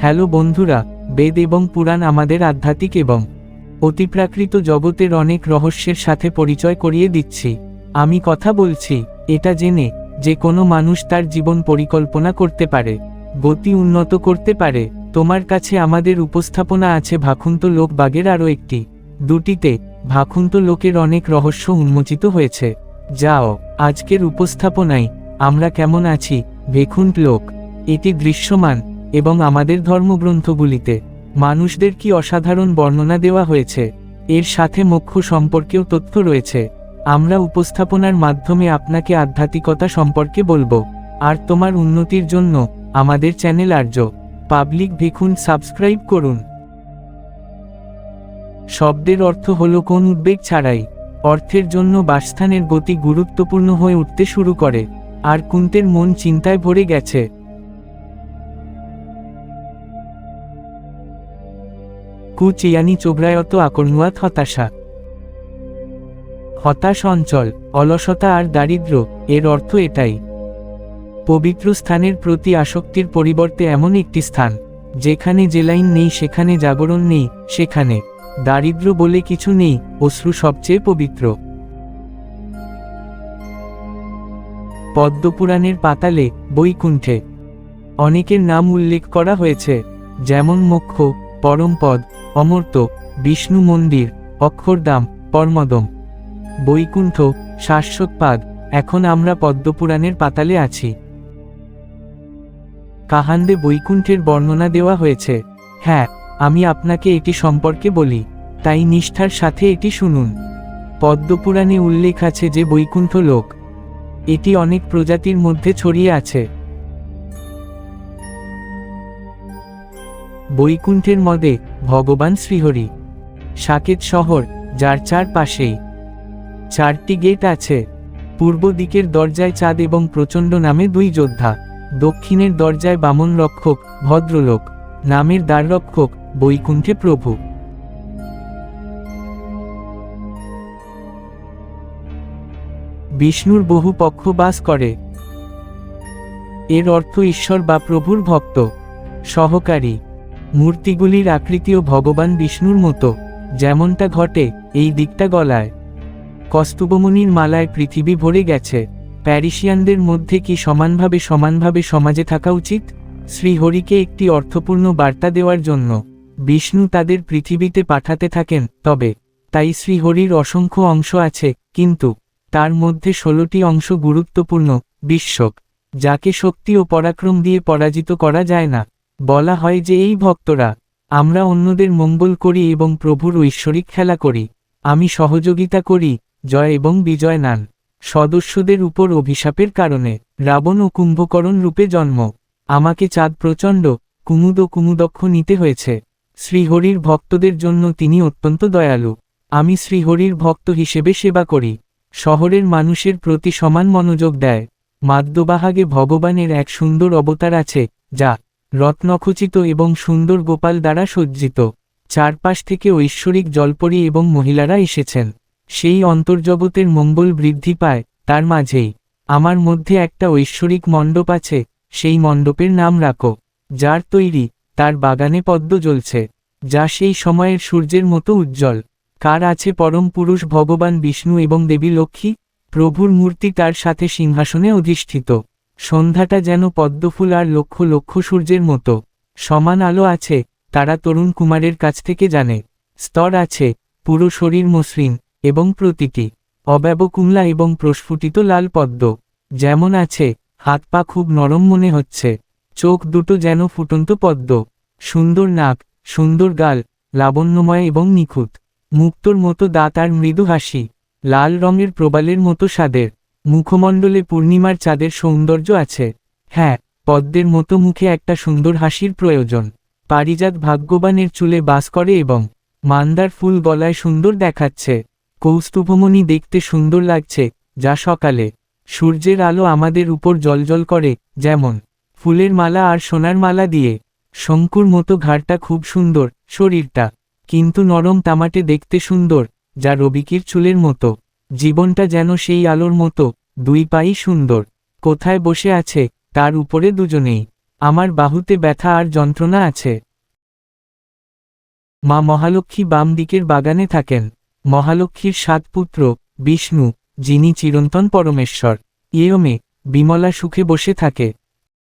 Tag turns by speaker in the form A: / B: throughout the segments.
A: Hello বন্ধুরা, বেদ এবং পুরাণ আমাদের আধ্যাত্মিক এবং অতিপ্রাকৃত জগতের অনেক রহস্যের সাথে পরিচয় করিয়ে দিচ্ছি। আমি কথা বলছি, এটা জেনে যে কোনো মানুষ তার জীবন পরিকল্পনা করতে পারে, গতি উন্নত করতে পারে। তোমার কাছে আমাদের উপস্থাপনা আছে ভাকুন্ত লোক বাগের আরও একটি। দুটিতে ভাখুন্ত লোকের অনেক রহস্য উন্মোচিত হয়েছে। যাও, আজকের উপস্থাপনায় আমরা কেমন আছি ভেখুন্ত লোক, এটি দৃশ্যমান এবং আমাদের ধর্মগ্রন্থগুলিতে মানুষদের কি অসাধারণ বর্ণনা দেওয়া হয়েছে। এর সাথে মোক্ষ সম্পর্কেও তথ্য রয়েছে। আমরা উপস্থাপনার মাধ্যমে আপনাকে আধ্যাত্মিকতা সম্পর্কে বলব। আর তোমার উন্নতির জন্য আমাদের চ্যানেল আর্য পাবলিক ভিখুন সাবস্ক্রাইব করুন। শব্দের অর্থ হল কোন উদ্বেগ ছাড়াই। অর্থের জন্য বাসস্থানের গতি গুরুত্বপূর্ণ হয়ে উঠতে শুরু করে। আর কুন্তের মন চিন্তায় ভরে গেছে। কুচিয়ানি চোবরায়ত আকর্ণুয়াত হতাশা। হতাশ অঞ্চল, অলসতা আর দারিদ্র, এর অর্থ এটাই। পবিত্র স্থানের প্রতি আসক্তির পরিবর্তে এমন একটি স্থান, যেখানে জেলাইন নেই, সেখানে জাগরণ নেই, সেখানে দারিদ্র বলে কিছু নেই, অশ্রু সবচেয়ে পবিত্র। পদ্মপুরাণের পাতালে, বৈকুণ্ঠে অনেকের নাম উল্লেখ করা হয়েছে, যেমন মোক্ষ, পরমপদ অমর্ত বিষ্ণু মন্দির অক্ষরদাম পরমদম। বৈকুণ্ঠ শাশ্বতপাদ এখন আমরা পদ্মপুরাণের পাতালে আছি। কাহান্দে বৈকুণ্ঠের বর্ণনা দেওয়া হয়েছে। হ্যাঁ আমি আপনাকে এটি সম্পর্কে বলি, তাই নিষ্ঠার সাথে এটি শুনুন। পদ্মপুরাণে উল্লেখ আছে যে বৈকুণ্ঠ লোক, এটি অনেক প্রজাতির মধ্যে ছড়িয়ে আছে। বৈকুণ্ঠের মধ্যে ভগবান শ্রীহরি। সাকেত শহর, যার চারপাশেই চারটি গেট আছে। পূর্ব দিকের দরজায় চাঁদ এবং প্রচণ্ড নামে দুই যোদ্ধা। দক্ষিণের দরজায় বামন রক্ষক, ভদ্রলোক। নামের দ্বাররক্ষক বৈকুণ্ঠে প্রভু। বিষ্ণুর বহু পক্ষ বাস করে। এর অর্থ ঈশ্বর বা প্রভুর ভক্ত। সহকারী। মূর্তিগুলির আকৃতিও ভগবান বিষ্ণুর মতো, যেমনটা ঘটে এই দিকটা গলায়। কস্তুবমণির মালায় পৃথিবী ভরে গেছে। প্যারিসিয়ানদের মধ্যে কি সমানভাবে সমানভাবে সমাজে থাকা উচিত? শ্রীহরিকে একটি অর্থপূর্ণ বার্তা দেওয়ার জন্য বিষ্ণু তাদের পৃথিবীতে পাঠাতে থাকেন, তবে তাই শ্রীহরির অসংখ্য অংশ আছে, কিন্তু তার মধ্যে ষোলোটি অংশ গুরুত্বপূর্ণ, বিশ্বক, যাকে শক্তি ও পরাক্রম দিয়ে পরাজিত করা যায় না। বলা হয় যে এই ভক্তরা, আমরা অন্যদের মঙ্গল করি এবং প্রভুর ঐশ্বরিক খেলা করি, আমি সহযোগিতা করি, জয় এবং বিজয় নান, সদস্যদের উপর অভিশাপের কারণে, রাবণ ও কুম্ভকরণ রূপে জন্ম, আমাকে চাঁদ প্রচণ্ড, কুমুদ ও কুমুদক্ষ নিতে হয়েছে, শ্রীহরির ভক্তদের জন্য তিনি অত্যন্ত দয়ালু, আমি শ্রীহরির ভক্ত হিসেবে সেবা করি, শহরের মানুষের প্রতি সমান মনোযোগ দেয়, মাদ্যবাহাগে ভগবানের এক সুন্দর অবতার আছে, যা রত্নখচিত এবং সুন্দর গোপাল দ্বারা সজ্জিত। চারপাশ থেকে ঐশ্বরিক জলপরী এবং মহিলারা এসেছেন। সেই অন্তর্জগতের মঙ্গল বৃদ্ধি পায়, তার মাঝেই। আমার মধ্যে একটা ঐশ্বরিক মণ্ডপ আছে, সেই মণ্ডপের নাম রাখো। যার তৈরি, তার বাগানে পদ্ম জ্বলছে। যা সেই সময়ের সূর্যের মতো উজ্জ্বল। কার আছে পরম পুরুষ ভগবান বিষ্ণু এবং দেবী লক্ষ্মী? প্রভুর মূর্তি তার সাথে সিংহাসনে অধিষ্ঠিত। সন্ধ্যাটা যেন পদ্মফুল আর লক্ষ লক্ষ সূর্যের মতো। সমান আলো আছে, তারা তরুণ কুমারের কাছ থেকে জানে। স্তর আছে, পুরো শরীর মসৃণ এবং প্রতিটি অব্যবকুমলা এবং প্রস্ফুটিত লাল পদ্ম। যেমন আছে, হাত পা খুব নরম মনে হচ্ছে। চোখ দুটো যেন ফুটন্ত পদ্ম। সুন্দর নাক, সুন্দর গাল, লাবণ্যময় এবং নিখুঁত। মুক্তর মতো দাঁত আর মৃদু হাসি। লাল রঙের প্রবালের মতো স্বাদের। মুখমণ্ডলে পূর্ণিমার চাঁদের সৌন্দর্য আছে। হ্যাঁ পদ্মের মতো মুখে একটা সুন্দর হাসির প্রয়োজন। পারিজাত ভাগ্যবানের চুলে বাস করে এবং মান্দার ফুল গলায় সুন্দর দেখাচ্ছে। কৌস্তুভমণি দেখতে সুন্দর লাগছে, যা সকালে। সূর্যের আলো আমাদের উপর জলজল করে, যেমন ফুলের মালা আর সোনার মালা দিয়ে। শঙ্কুর মতো ঘাড়টা খুব সুন্দর, শরীরটা। কিন্তু নরম তামাটে দেখতে সুন্দর, যা রবিকির চুলের মতো। জীবনটা যেন সেই আলোর মতো, দুই পাই সুন্দর। কোথায় বসে আছে, তার উপরে দুজনেই। আমার বাহুতে ব্যথা আর যন্ত্রণা আছে। মা মহালক্ষ্মী বাম দিকের বাগানে থাকেন। মহালক্ষ্মীর সাত পুত্র, বিষ্ণু, যিনি চিরন্তন পরমেশ্বর। ইয়মে বিমলা সুখে বসে থাকে।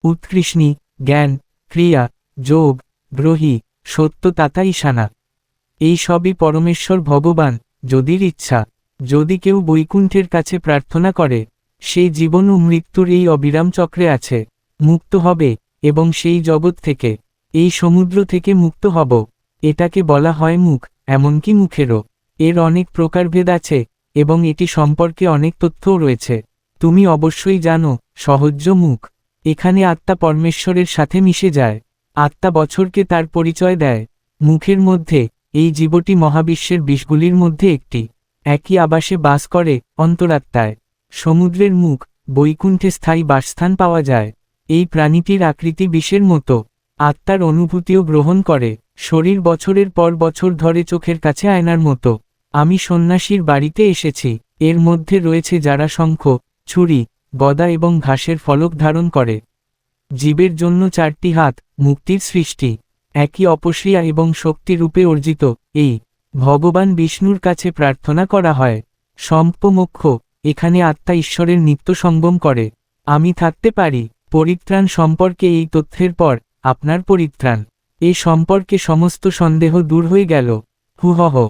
A: উৎকৃষ্ণী, জ্ঞান, ক্রিয়া, যোগ, গ্রহী, সত্য তাতা ঈশানা। এই সবই পরমেশ্বর ভগবান, যদির ইচ্ছা। যদি কেউ বৈকুণ্ঠের কাছে প্রার্থনা করে সেই জীবন ও মৃত্যুর এই অবিরাম চক্রে আছে, মুক্ত হবে, এবং সেই জগৎ থেকে, এই সমুদ্র থেকে মুক্ত হব। এটাকে বলা হয় মুখ, এমনকি মুখেরও। এর অনেক প্রকারভেদ আছে, এবং এটি সম্পর্কে অনেক তথ্যও রয়েছে। তুমি অবশ্যই জানো সহজ্য মুখ। এখানে আত্মা পরমেশ্বরের সাথে মিশে যায়। আত্মা বছরকে তার পরিচয় দেয়। মুখের মধ্যে, এই জীবটি মহাবিশ্বের বিষগুলির মধ্যে একটি। একই আবাসে বাস করে অন্তরাত্মায়। সমুদ্রের মুখ, বৈকুণ্ঠে স্থায়ী বাসস্থান পাওয়া যায়। এই প্রাণীটির আকৃতি বিষের মতো। আত্মার অনুভূতিও গ্রহণ করে। শরীর বছরের পর বছর ধরে চোখের কাছে আয়নার মতো। আমি সন্ন্যাসীর বাড়িতে এসেছি। এর মধ্যে রয়েছে যারা শঙ্খ, ছুরি, গদা এবং ঘাসের ফলক ধারণ করে। জীবের জন্য চারটি হাত, মুক্তির সৃষ্টি। একই অপশ্রিয়া এবং শক্তি রূপে অর্জিত। এই ভগবান বিষ্ণুর কাছে প্রার্থনা করা হয়, সম্পমোক্ষ, এখানে আত্মা ঈশ্বরের নিত্য সঙ্গম করে। আমি থাকতে পারি, পরিত্রাণ সম্পর্কে এই তথ্যের পর, আপনার পরিত্রাণ। এ সম্পর্কে সমস্ত সন্দেহ দূর হয়ে গেল। হুহহ।